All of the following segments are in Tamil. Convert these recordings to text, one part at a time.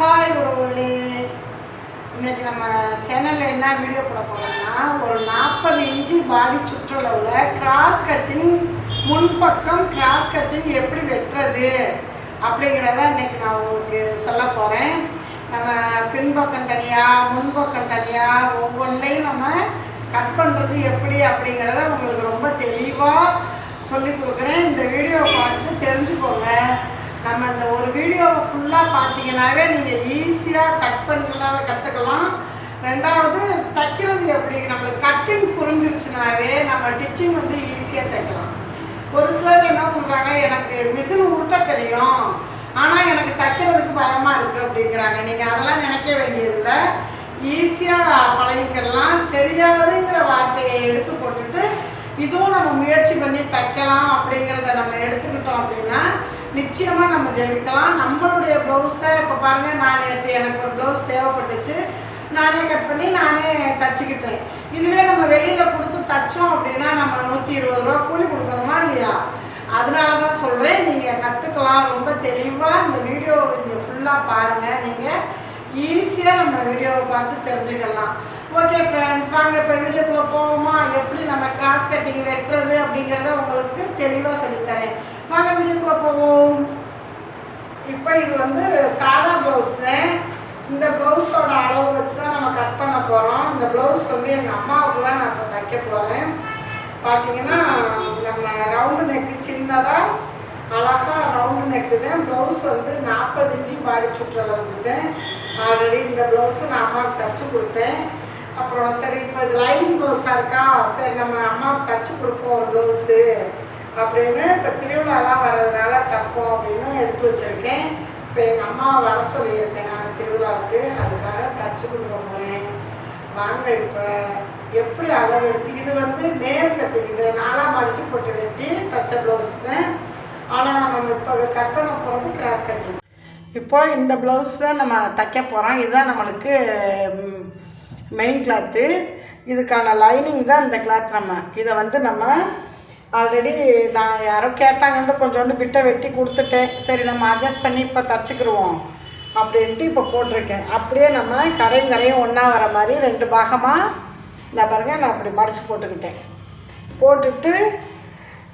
ஹாய் உறவுகளே. இன்னைக்கு நம்ம சேனலில் என்ன வீடியோ போட போகிறோம்னா ஒரு நாற்பது இன்ச்சு பாடி சுற்றளவில் கிராஸ் கட்டிங் முன்பக்கம் கிராஸ் கட்டிங் எப்படி வெட்டுறது அப்படிங்கிறத இன்னைக்கு நான் உங்களுக்கு சொல்ல போகிறேன் நம்ம பின்பக்கம் தனியாக முன்பக்கம் தனியாக ஒவ்வொன்றிலையும் நம்ம கட் பண்ணுறது எப்படி அப்படிங்கிறத உங்களுக்கு ரொம்ப தெளிவாக சொல்லி கொடுக்குறேன். இந்த வீடியோவை பார்த்துட்டு தெரிஞ்சுக்கோங்க. நம்ம இந்த ஒரு வீடியோவை ஃபுல்லாக பார்த்தீங்கன்னாவே நீங்கள் ஈஸியாக கட் பண்ணலாம் கற்றுக்கலாம் ரெண்டாவது தைக்கிறது எப்படி? நம்மளுக்கு கட்டிங் புரிஞ்சிருச்சுனாவே நம்ம டிச்சிங் வந்து ஈஸியாக தைக்கலாம். ஒரு சிலர் என்ன சொல்கிறாங்க எனக்கு மிஷின் உருட்ட தெரியும் ஆனால் எனக்கு தைக்கிறதுக்கு பயமாக இருக்குது அப்படிங்கிறாங்க. நீங்கள் அதெல்லாம் நினைக்க வேண்டியதில்லை. ஈஸியாக பழகிக்கலாம். தெரியாதுங்கிற வார்த்தையை எடுத்து போட்டுட்டு இதுவும் நம்ம முயற்சி பண்ணி தைக்கலாம் அப்படிங்கிறத நம்ம எடுத்துக்கிட்டோம் அப்படின்னா நிச்சயமாக நம்ம ஜெபிக்கலாம் நம்மளுடைய ப்ளவுஸை இப்போ பாருங்கள் நான் நேற்று எனக்கு ஒரு ப்ளவுஸ் தேவைப்பட்டுச்சு. நானே கட் பண்ணி நானே தச்சுக்கிட்டேன். இதுவே நம்ம வெளியில் கொடுத்து தைச்சோம் அப்படின்னா நம்ம நூற்றி இருபது ரூபா கூலி கொடுக்கணுமா இல்லையா? அதனால தான் சொல்கிறேன் நீங்கள் கற்றுக்கலாம் ரொம்ப தெளிவாக இந்த வீடியோ நீங்கள் ஃபுல்லாக பாருங்கள் நீங்கள் ஈஸியாக நம்ம வீடியோவை பார்த்து தெரிஞ்சுக்கலாம். ஓகே ஃப்ரெண்ட்ஸ் வாங்க இப்போ வீடியோக்குள்ளே போவோமா? எப்படி நம்ம கிராஸ் கட்டிங் வெட்டுறது அப்படிங்கிறத உங்களுக்கு தெளிவாக சொல்லித்தரேன். வாங்க வீடியோக்குள்ளே போவோம். இப்போ இது வந்து சாதா ப்ளவுஸ் தான் இந்த ப்ளவுஸோட அளவு வச்சு தான் நம்ம கட் பண்ண போகிறோம் இந்த ப்ளவுஸ் வந்து எங்கள் அம்மாவுக்கு தான் நான் இப்போ தைக்க போகிறேன் பார்த்தீங்கன்னா நம்ம ரவுண்டு நெக்கு சின்னதாக அழகாக ரவுண்டு நெக்கு தான் ப்ளவுஸ் வந்து நாற்பது இன்ச்சு பாடி சுற்றளவுக்கு தான் ஆல்ரெடி இந்த ப்ளவுஸும் நான் அம்மாவுக்கு தைச்சு கொடுத்தேன். அப்புறம் சரி இப்போ இது லைனிங் ப்ளவுஸாக இருக்கா? சரி நம்ம அம்மாவுக்கு தைச்சு கொடுப்போம் ஒரு ப்ளவுஸு அப்படின்னு இப்போ திருவிழாலாம் வர்றதுனால தப்போம் அப்படின்னு எடுத்து வச்சுருக்கேன். இப்போ எங்கள் அம்மா வர சொல்லியிருக்கேன் நான் திருவிழாவுக்கு. அதுக்காக தச்சு கொடுக்க போகிறேன் வாங்க இப்போ. எப்படி அளவு எடுத்து இது வந்து நேர் கட்டுக்குது இது நாலாக மடித்து போட்டு வெட்டி தச்ச ப்ளவுஸ் தான் ஆனால் நம்ம இப்போ கட் பண்ண போகிறது கிராஸ் கட்டிங் இப்போ இந்த ப்ளவுஸ் தான் நம்ம தைக்க போகிறோம் இதுதான் நம்மளுக்கு மெயின் கிளாத்து இதுக்கான லைனிங் தான் இந்த கிளாத் நம்ம. இதை வந்து நம்ம ஆல்ரெடி நான் யாரோ கேட்டாங்கன்னு கொஞ்சோண்டு பிட்டை வெட்டி கொடுத்துட்டேன். சரி நம்ம அட்ஜஸ்ட் பண்ணி இப்போ தச்சுக்கிடுவோம் அப்படின்ட்டு இப்போ போட்டிருக்கேன். அப்படியே நம்ம கரையும் கரையும் ஒன்றா வர மாதிரி ரெண்டு பாகமாக நான் பாருங்க நான் அப்படி மடித்து போட்டுக்கிட்டேன். போட்டுட்டு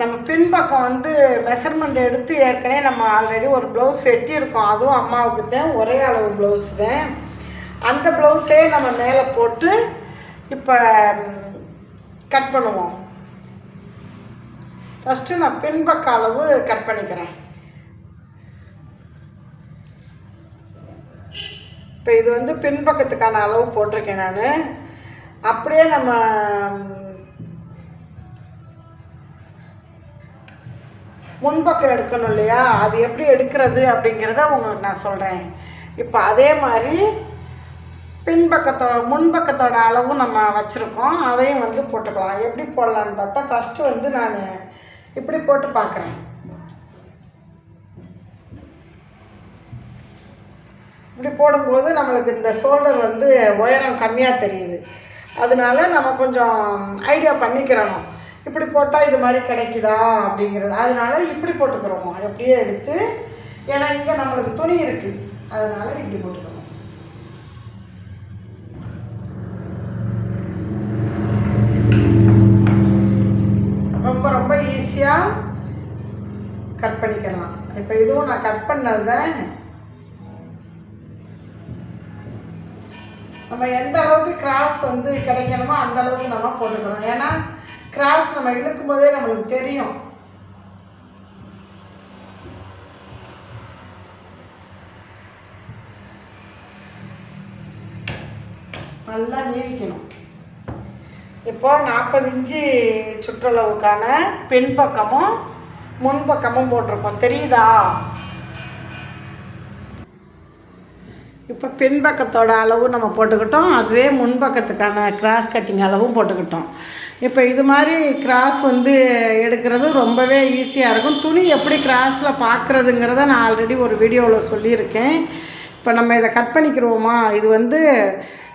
நம்ம பின்பக்கம் வந்து மெஷர்மெண்ட் எடுத்து ஏற்கனவே நம்ம ஆல்ரெடி ஒரு ப்ளவுஸ் வெட்டியிருக்கோம். அதுவும் அம்மாவுக்கு தான் ஒரே அளவு ப்ளவுஸ் தான். அந்த ப்ளவுஸே நம்ம மேலே போட்டு இப்போ கட் பண்ணுவோம். ஃபஸ்ட்டு நான் பின்பக்க அளவு கட் பண்ணிக்கிறேன். இப்போ இது வந்து பின்பக்கத்துக்கான அளவு போட்டிருக்கேன் நான். அப்படியே நம்ம முன்பக்கம் எடுக்கணும் இல்லையா? அது எப்படி எடுக்கிறது அப்படிங்கிறத உங்களுக்கு நான் சொல்கிறேன் இப்போ அதே மாதிரி பின்பக்கத்தோட முன்பக்கத்தோட அளவும் நம்ம வச்சுருக்கோம். அதையும் வந்து போட்டுக்கலாம். எப்படி போடலான்னு பார்த்தா ஃபஸ்ட்டு வந்து நான் இப்படி போட்டு பார்க்குறேன். இப்படி போடும்போது நம்மளுக்கு இந்த ஷோல்டர் வந்து உயரம் கம்மியாக தெரியுது. அதனால நம்ம கொஞ்சம் ஐடியா பண்ணிக்கிறோம் இப்படி போட்டால் இது மாதிரி கிடைக்குதா அப்படிங்கிறது. அதனால இப்படி போட்டுக்கிறோம். அப்படியே எடுத்து ஏன்னா இங்கே நம்மளுக்கு துணி இருக்குது அதனால் இப்படி போட்டுக்கிறோம். கட் பண்ணிக்கலாம். இப்போ இதுவும் நான் கட் பண்ணது தான் நம்ம எந்த அளவுக்கு கிராஸ் வந்து கிடைக்கணுமோ அந்த அளவுக்கு நம்ம போட்டுக்கிறோம். ஏன்னா கிராஸ் நம்ம இழுக்கும் போதே நம்மளுக்கு தெரியும். நல்லா நீவிக்கணும். இப்போ நாற்பது இன்ச்சு சுற்றளவுக்கான பின்பக்கமும் முன்பக்கமும் போட்டிருக்கோம் தெரியுதா? இப்போ பின்பக்கத்தோட அளவு நம்ம போட்டுக்கிட்டோம். அதுவே முன்பக்கத்துக்கான கிராஸ் கட்டிங் அளவும் போட்டுக்கிட்டோம். இப்போ இது மாதிரி கிராஸ் வந்து எடுக்கிறது ரொம்பவே ஈஸியாக இருக்கும். துணி எப்படி கிராஸில் பார்க்குறதுங்கிறத நான் ஆல்ரெடி ஒரு வீடியோவில் சொல்லியிருக்கேன். இப்போ நம்ம இதை கட் பண்ணிக்கிறோமா இது வந்து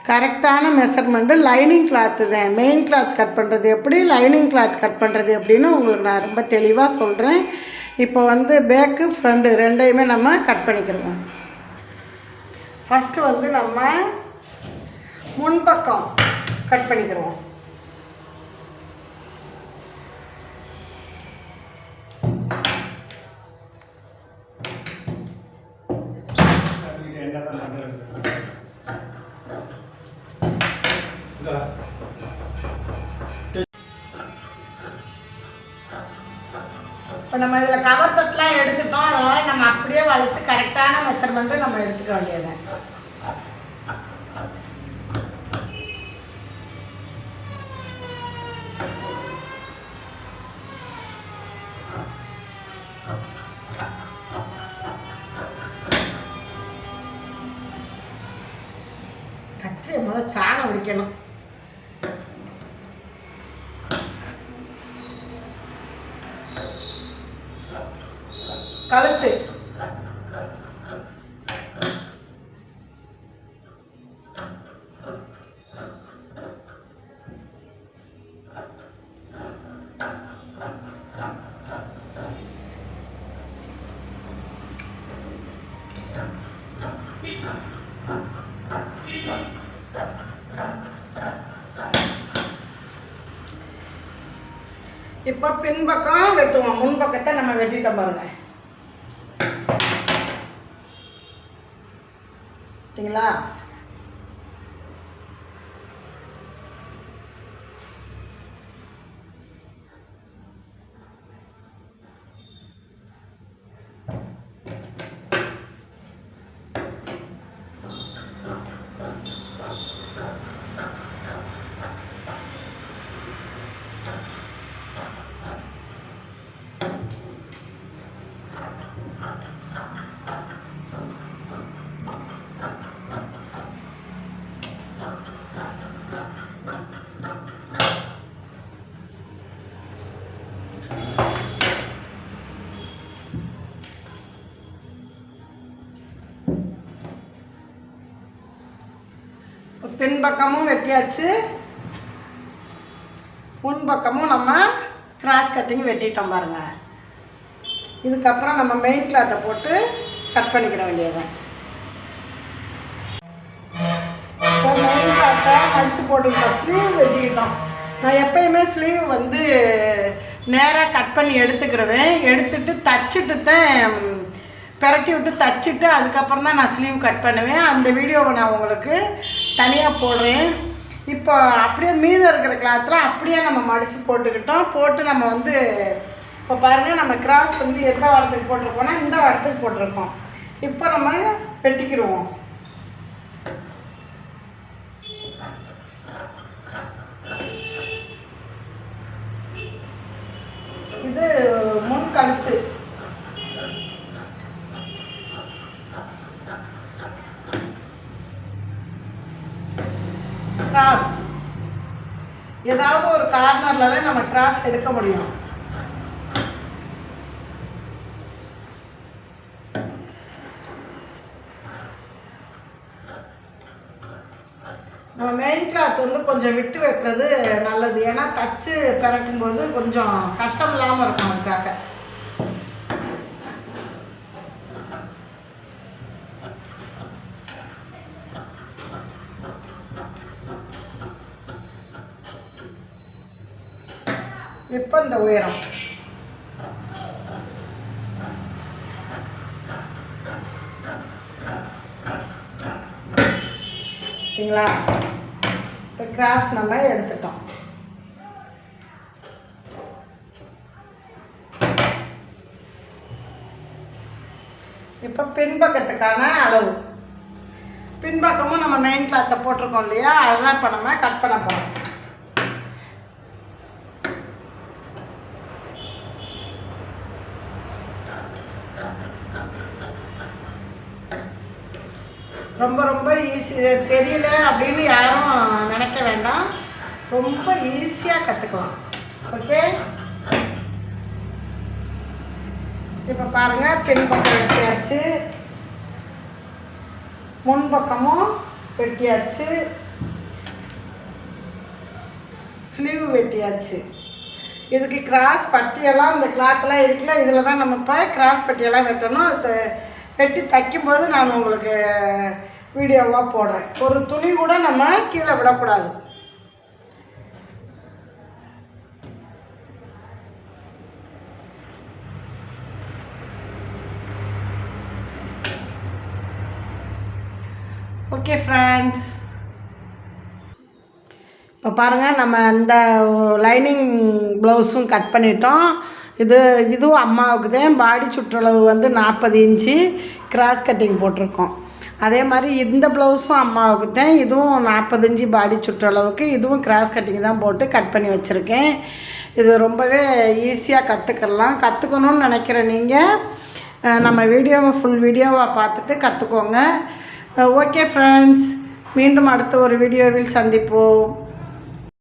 கரெக்டான மெஷர்மெண்ட்டு லைனிங் கிளாத்து தான். மெயின் கிளாத் கட் பண்ணுறது எப்படி லைனிங் கிளாத் கட் பண்ணுறது எப்படின்னு உங்களுக்கு நான் ரொம்ப தெளிவாக சொல்கிறேன் இப்போ வந்து பேக்கு ஃப்ரண்ட்டு ரெண்டையுமே நம்ம கட் பண்ணிக்கிறோம் ஃபஸ்ட்டு வந்து நம்ம முன்பக்கம் கட் பண்ணிக்கிறோம் இப்போ நம்ம இதில் கவர் தட்டெலாம் எடுத்துட்டோம். அதனால் நம்ம அப்படியே வளைச்சு கரெக்டான மெஷர்மெண்ட்டு நம்ம எடுத்துக்க வேண்டியது. கத்திரியை முதல் சாணம் பிடிக்கணும் இப்போ பின்பக்கம் வெட்டுவோம். முன்பக்கத்தை நம்ம வெட்டிட்டோம் பாருங்க. பார்த்தீங்களா இப்போ பின்பக்கமும் வெட்டியாச்சு. முன்பக்கமும் நம்ம கிராஸ் கட்டிங் வெட்டிட்டோம் பாருங்க. இதுக்கப்புறம் நம்ம மெயின் கிளாத்தை போட்டு கட் பண்ணிக்கிற வேண்டியது இப்போ மெயின் கிளாத்தை மடிச்சு போட்டுக்கிட்டோம் ஸ்லீவ் வெட்டிக்கிட்டோம். நான் எப்பயுமே ஸ்லீவ் வந்து நேராக கட் பண்ணி எடுத்துக்கிறவேன் எடுத்துட்டு தச்சுட்டு தான் பிரட்டி விட்டு தச்சுட்டு அதுக்கப்புறம் தான் நான் ஸ்லீவ் கட் பண்ணுவேன். அந்த வீடியோவை நான் உங்களுக்கு தனியாக போடுறேன். இப்போ அப்படியே மீதம் இருக்கிற கிளாத்தில் அப்படியே நம்ம மடித்து போட்டுக்கிட்டோம். போட்டு நம்ம வந்து இப்போ பாருங்கள் நம்ம கிராஸ் வந்து எந்த வாரத்துக்கு போட்டிருக்கோம்னா இந்த வாரத்துக்கு போட்டிருக்கோம். இப்போ நம்ம வெட்டிக்கிடுவோம். இது முன் கழுத்து கிராஸ் ஏதாவது ஒரு கார்னர்ல தான் நம்ம கிராஸ் எடுக்க முடியும். நம்ம மெயின் கிளாத் வந்து கொஞ்சம் விட்டு வெட்டுறது நல்லது. ஏன்னா தச்சு பெரட்டும் போது கொஞ்சம் கஷ்டம் இல்லாமல் இருக்கும் அதுக்காக இப்போ இந்த உயரம். சரிங்களா? இப்போ கிராஸ் நம்ம எடுத்துட்டோம். இப்போ பின்பக்கத்துக்கான அளவு. பின்பக்கமும் நம்ம மெயின் கிளாத்தை போட்டிருக்கோம் இல்லையா? அதெல்லாம் இப்போ நம்ம கட் பண்ண போகிறோம் ரொம்ப ரொம்ப ஈஸி தெரியல அப்படின்னு யாரும் நினைக்க வேண்டாம். ரொம்ப ஈஸியாக கற்றுக்கலாம் ஓகே இப்போ பாருங்கள் பின்பக்கம் வெட்டியாச்சு. முன்பக்கமும் வெட்டியாச்சு. ஸ்லீவ் வெட்டியாச்சு. இதுக்கு கிராஸ் பட்டியெல்லாம் இந்த கிளாத்லாம் இருக்குல்ல இதில் தான் நம்ம இப்போ கிராஸ் பட்டியெல்லாம் வெட்டணும். அது வெட்டி தைக்கும்போது நான் உங்களுக்கு வீடியோவாக போடுறேன். ஒரு துணி கூட நம்ம கீழே விடக்கூடாது. ஓகே ஃப்ரெண்ட்ஸ் இப்போ பாருங்கள் நம்ம அந்த லைனிங் ப்ளவுஸும் கட் பண்ணிட்டோம். இது இதுவும் அம்மாவுக்கு தான். பாடி சுற்றளவு வந்து நாற்பது இன்ச்சு கிராஸ் கட்டிங் போட்டிருக்கோம். அதே மாதிரி இந்த ப்ளவுஸும் அம்மாவுக்கு தான். இதுவும் நாற்பது பாடி சுற்றளவுக்கு. இதுவும் கிராஸ் கட்டிங் தான் போட்டு கட் பண்ணி வச்சுருக்கேன். இது ரொம்பவே ஈஸியாக கற்றுக்கலாம் கற்றுக்கணும்னு நினைக்கிற நீங்கள் நம்ம வீடியோவை ஃபுல் வீடியோவாக பார்த்துட்டு கற்றுக்கோங்க ஓகே ஃப்ரெண்ட்ஸ் மீண்டும் அடுத்த ஒரு வீடியோவில் சந்திப்போம்.